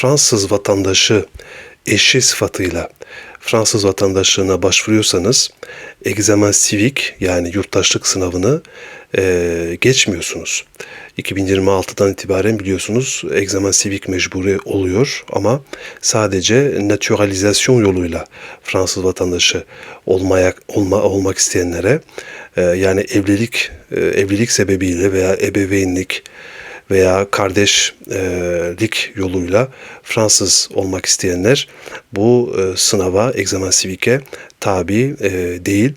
Fransız vatandaşı eşi sıfatıyla Fransız vatandaşlığına başvuruyorsanız egzamen sivik yani yurttaşlık sınavını e, geçmiyorsunuz. 2026'dan itibaren biliyorsunuz egzamen sivik mecburi oluyor ama sadece naturalizasyon yoluyla Fransız vatandaşı olmaya olma, olmak isteyenlere e, yani evlilik e, evlilik sebebiyle veya ebeveynlik veya kardeşlik yoluyla Fransız olmak isteyenler bu e, sınava, egzamen sivike tabi e, değil.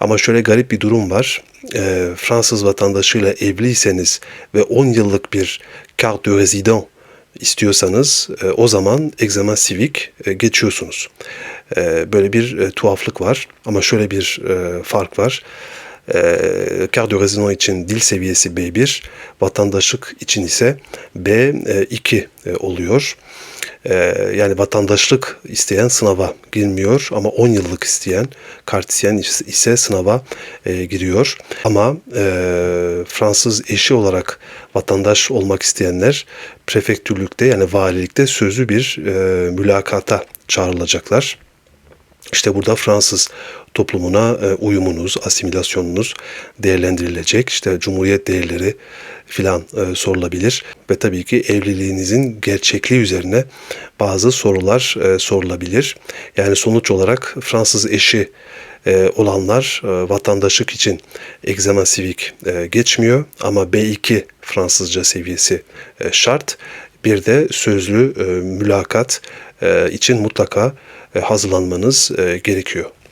Ama şöyle garip bir durum var. E, Fransız vatandaşıyla evliyseniz ve 10 yıllık bir carte de résident istiyorsanız e, o zaman egzamen sivik e, geçiyorsunuz. E, böyle bir e, tuhaflık var ama şöyle bir e, fark var. E, carte de résident için dil seviyesi B1, vatandaşlık için ise B2 e, oluyor. E, yani vatandaşlık isteyen sınava girmiyor ama 10 yıllık isteyen kartisyen ise sınava e, giriyor. Ama e, Fransız eşi olarak vatandaş olmak isteyenler prefektürlükte yani valilikte sözlü bir e, mülakata çağrılacaklar. İşte burada Fransız toplumuna e, uyumunuz, asimilasyonunuz değerlendirilecek. İşte cumhuriyet değerleri filan e, sorulabilir ve tabii ki evliliğinizin gerçekliği üzerine bazı sorular e, sorulabilir. Yani sonuç olarak Fransız eşi olanlar vatandaşlık için egzamen sivik geçmiyor ama B2 Fransızca seviyesi şart. Bir de sözlü e, mülakat e, için mutlaka e, hazırlanmanız gerekiyor.